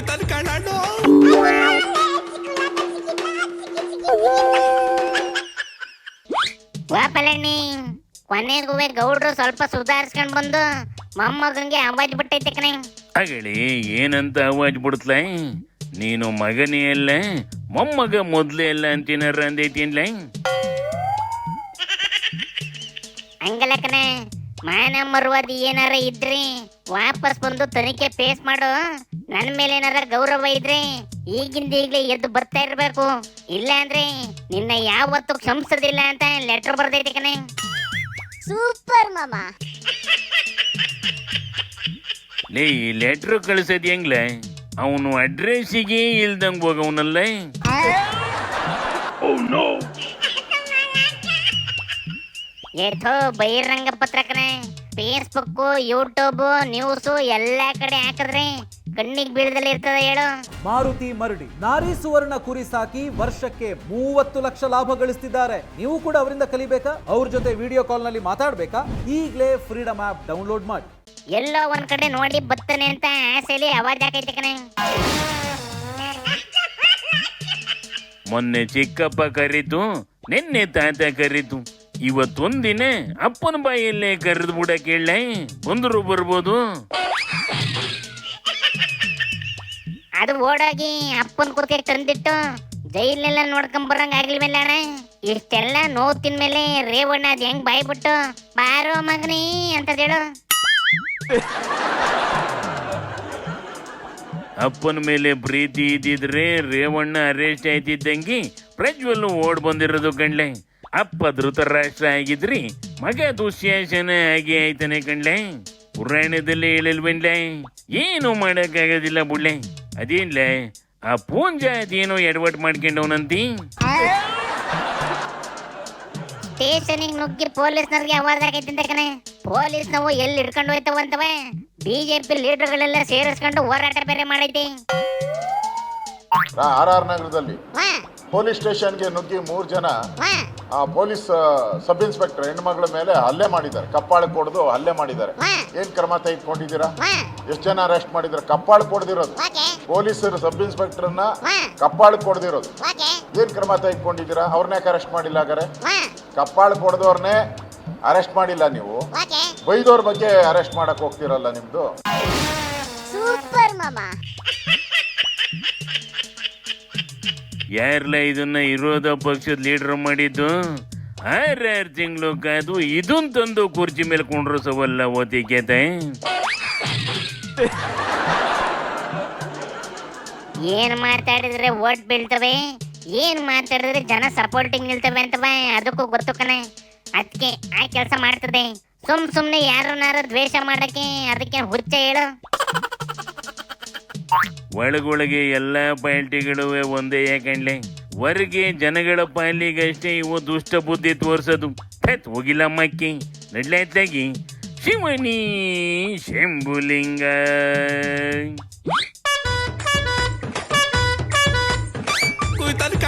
ಹೋಯ್ತಾನೆ ಕಣ್ಣು ವಾ ಪಳಣ್ಣಿ ಕೊನೆಗೂ ಗೌಡ್ರು ಸ್ವಲ್ಪ ಸುಧಾರಿಸ್ಕೊಂಡ್ ಬಂದು ಮೊಮ್ಮಗಂಗೆ ಅವಾಜ್ ಬಿಟ್ಟೈತೆ ಕಣೆ. ಅಗಳಿ ಏನಂತ ಅವಾಜ್ ಬಿಡ್ತ್ಲ? ನೀನು ಮಗನೇ ಅಲ್ಲ? ಮೊಮ್ಮಗ ಮೊದ್ಲೇ ಅಲ್ಲ ಅಂತೀನಾರ ಅಂದೈತಿನ್ಲ ಹಂಗಲ್ಲ ಕಣೆ. ಮಾನ ಮರುವಾದಿ ಏನಾರ ಇದ್ರಿ ವಾಪಸ್ ಬಂದು ತನಿಖೆ ಫೇಸ್ ಮಾಡು ನನ್ನ ಮೇಲೆ ಏನಾರ ಗೌರವ ಇದ್ರಿ ಈಗಿಂದ ಈಗ್ಲೇ ಎದ್ದು ಬರ್ತಾ ಇರ್ಬೇಕು. ಇಲ್ಲ ಅಂದ್ರೆ ನಿನ್ನ ಯಾವತ್ತು ಕ್ಷಮಿಸೋದಿಲ್ಲ ಅಂತ ಲೆಟರ್ ಬರ್ದೈತಿ ಕಣೆ. ಸೂಪರ್ ಮಾಮ. ಲೇ ಈ ಲೆಟ್ರ್ ಕಳ್ಸದ್ ಹೆಂಗ್ಲ? ಅವನು ಅಡ್ರೆಸ್ಸಿಗೆ ಇಲ್ದಂಗ್ ಹೋಗವನಲ್ಲ. ಏಥೋ ಬಹಿರಂಗ ಪತ್ರಕರೇ ಫೇಸ್ಬುಕ್ ಯೂಟ್ಯೂಬ್ ನ್ಯೂಸ್ ಎಲ್ಲಾ ಕಡೆ ಹಾಕಿದ್ರೆ. ಕಣ್ಣಿಗೆ ಬೀಳದಲ್ಲಿ ಇರ್ತದ ಹೇಳು. ಮಾರುತಿ ಮರಡಿ ನಾರಿ ಸುವರ್ಣ ಕುರಿ ಸಾಕಿ ವರ್ಷಕ್ಕೆ ಮೂವತ್ತು ಲಕ್ಷ ಲಾಭ ಗಳಿಸ್ತಿದ್ದಾರೆ. ನೀವು ಕೂಡ ಅವರಿಂದ ಕಲಿಬೇಕಾ? ಅವ್ರ ಜೊತೆ ವಿಡಿಯೋ ಕಾಲ್ನಲ್ಲಿ ಮಾತಾಡ್ಬೇಕಾ? ಈಗಲೇ ಫ್ರೀಡಮ್ ಆಪ್ ಡೌನ್ಲೋಡ್ ಮಾಡಿ. ಎಲ್ಲೋ ಒಂದ್ ಕಡೆ ನೋಡಿ ಬತ್ತನೆ ಅಂತ ಆಸೆಲಿ ಅವಾಜ್ ಹಾಕೈತೆ ಕಣೆ. ಮೊನ್ನೆ ಚಿಕ್ಕಪ್ಪ ಕರೀತು ನಿನ್ನೆ ತಾತ ಕರೀತು. ಇವತ್ತೊಂದಿನ ಅಪ್ಪನ ಬಾಯಲ್ಲೇ ಕರೆದು ಬಿಡ ಕೇಳ ಬಂದ್ರು ಬರ್ಬೋದು. ಅದು ಓಡಾಗಿ ಅಪ್ಪನ ಕುರ್ಕೆ ತಂದಿಟ್ಟು ಜೈಲ್ನೆಲ್ಲ ನೋಡ್ಕೊಂಡ್ ಬರಂಗ ಆಗ್ಲಿಲ್ಲ ಅಣ್ಣ. ಇಷ್ಟೆಲ್ಲ ನೋವು ತಿನ್ಮೇಲೆ ರೇವಣ್ಣ ಅದ್ ಹೆಂಗ್ ಬಾಯ್ಬಿಟ್ಟು ಬಾರೋ ಮಗನಿ ಅಂತ ಹೇಳು. ಅಪ್ಪನ ಮೇಲೆ ಪ್ರೀತಿ ಇದ್ದಿದ್ರೆ ರೇವಣ್ಣ ಅರೆಸ್ಟ್ ಆಯ್ತಿದ್ದಂಗೆ ಪ್ರಜ್ವಲ್ ಓಡ್ ಬಂದಿರೋದು ಕಣ್ಲೆ. ಅಪ್ಪ ಧೃತರಾಷ್ಟ್ರ ಆಗಿದ್ರಿ. ಮಗ ದುಶ್ಯಾಸನ ಆಗಿ ಆಯ್ತಾನೆ ಕಣ್ಲೆ ಪುರಾಣದಲ್ಲಿ ಹೇಳಿಲ್ವೇನ್ಲೆ? ಏನು ಮಾಡಕ್ಕಾಗೋದಿಲ್ಲ ಬುಳ್ಳೆ ಅದೇನ್ಲೆ? ಆ ಪೂಂಜ ಅದೇನೋ ಎಡವಟ್ ಮಾಡ್ಕೊಂಡವನಂತಿ. ಸ್ಟೇಷನಿಗೆ ನುಗ್ಗಿ ಪೊಲೀಸ್ನವ್ರಿಗೆ ಅವಾಜ್ ಆಗೈತೆ ಕಣೆ. ಪೊಲೀಸ್ ನಾವು ಎಲ್ಲಿ ಹಿಡ್ಕೊಂಡು ಹೋಯ್ತವಂತವ ಬಿಜೆಪಿ ಲೀಡರ್ಗಳೆಲ್ಲ ಸೇರಿಸ್ಕೊಂಡು ಹೋರಾಟ ಬೇರೆ ಮಾಡೈತಿ. ಆರ್ ಆರ್ ನಗರದಲ್ಲಿ. ವಾ. ಪೊಲೀಸ್ ಸ್ಟೇಷನ್ಗೆ ನುಗ್ಗಿ ಮೂರು ಜನ ಆ ಪೊಲೀಸ್ ಸಬ್ ಇನ್ಸ್ಪೆಕ್ಟರ್ ಹೆಣ್ಮಗಳ ಮೇಲೆ ಹಲ್ಲೆ ಮಾಡಿದ್ದಾರೆ. ಕಪ್ಪಾಳ ಕೊಡ್ದು ಹಲ್ಲೆ ಮಾಡಿದ್ದಾರೆ. ಏನ್ ಕ್ರಮ ತೆಗೆದುಕೊಂಡಿದ್ದೀರಾ? ಎಷ್ಟು ಜನ ಅರೆಸ್ಟ್ ಮಾಡಿದ್ದಾರೆ? ಕಪ್ಪಾಳ ಕೊಡ್ದಿರೋದು. ಪೊಲೀಸರು, ಸಬ್ ಇನ್ಸ್ಪೆಕ್ಟರ್ನ ನ ಕಪ್ಪಾಳ ಕೊಡ್ದಿರೋದು. ಏನ್ ಕ್ರಮ ತೆಗೆದುಕೊಂಡಿದ್ದೀರಾ? ಅವ್ರನ್ನೇ ಅರೆಸ್ಟ್ ಮಾಡಿಲ್ಲ ಹಾಗಾರೆ ವಾ ಕಪ್ಪಾಳ ಕೊಡ್ದವ್ರನ್ನೇ ಅರೆಸ್ಟ್ ಮಾಡಿಲ್ಲ ನೀವು. ಬೈದವ್ರ ಬಗ್ಗೆ ಅರೆಸ್ಟ್ ಮಾಡಕ್ ಹೋಗ್ತಿರಲ್ಲ ನಿಮ್ದು? ಸೂಪರ್ ಮಾಮ. ಯಾರ್ಲ ಇದನ್ನ ಇರೋದ ಪಕ್ಷದ ಲೀಡರ್ ಮಾಡಿದ್ದು? ಆರ್ಯಾರು ತಿಂಗಳು ಕಾದು ಇದನ್ ತಂದು ಕುರ್ಚಿ ಮೇಲೆ ಕೊಂಡ್ರು ಸವಲ್ಲ ಓತಿಕೇತೆ ಏನ್ ಮಾತಾಡಿದ್ರೆ ಓಟ್ ಬೀಳ್ತವೆ? ಏನ್ ಮಾತಾಡಿದ್ರೆ ಜನ ಸಪೋರ್ಟಿಂಗ್ ನಿಲ್ತವೆ ಅಂತವ ಅದಕ್ಕೂ ಗೊತ್ತು ಕಣೆ. ಅದಕ್ಕೆ ಆ ಕೆಲಸ ಮಾಡ್ತದೆ. ಸುಮ್ ಸುಮ್ನೆ ಯಾರನ್ನಾರು ದ್ವೇಷ ಮಾಡಕ್ಕೆ ಅದಕ್ಕೆ ಹುಚ್ಚ ಹೇಳು. ಒಳಗೊಳಗೆ ಎಲ್ಲ ಪಾಲ್ಟಿಗಳು ಒಂದೇ ಯಾಕಂಡ್ಲೆ ಹೊರಗೆ ಜನಗಳ ಪಾಲಿಗಷ್ಟೇ ಇವು ದುಷ್ಟ ಬುದ್ಧಿ ತೋರಿಸೋದು. ಹೋಗಿಲ್ಲ ಮಕ್ಕಿ. ನಡ್ಲಾಯ್ತಾಗಿ ಶಿವನಿ ಶಂಭುಲಿಂಗ. ಕುಯ್ತಾನೆ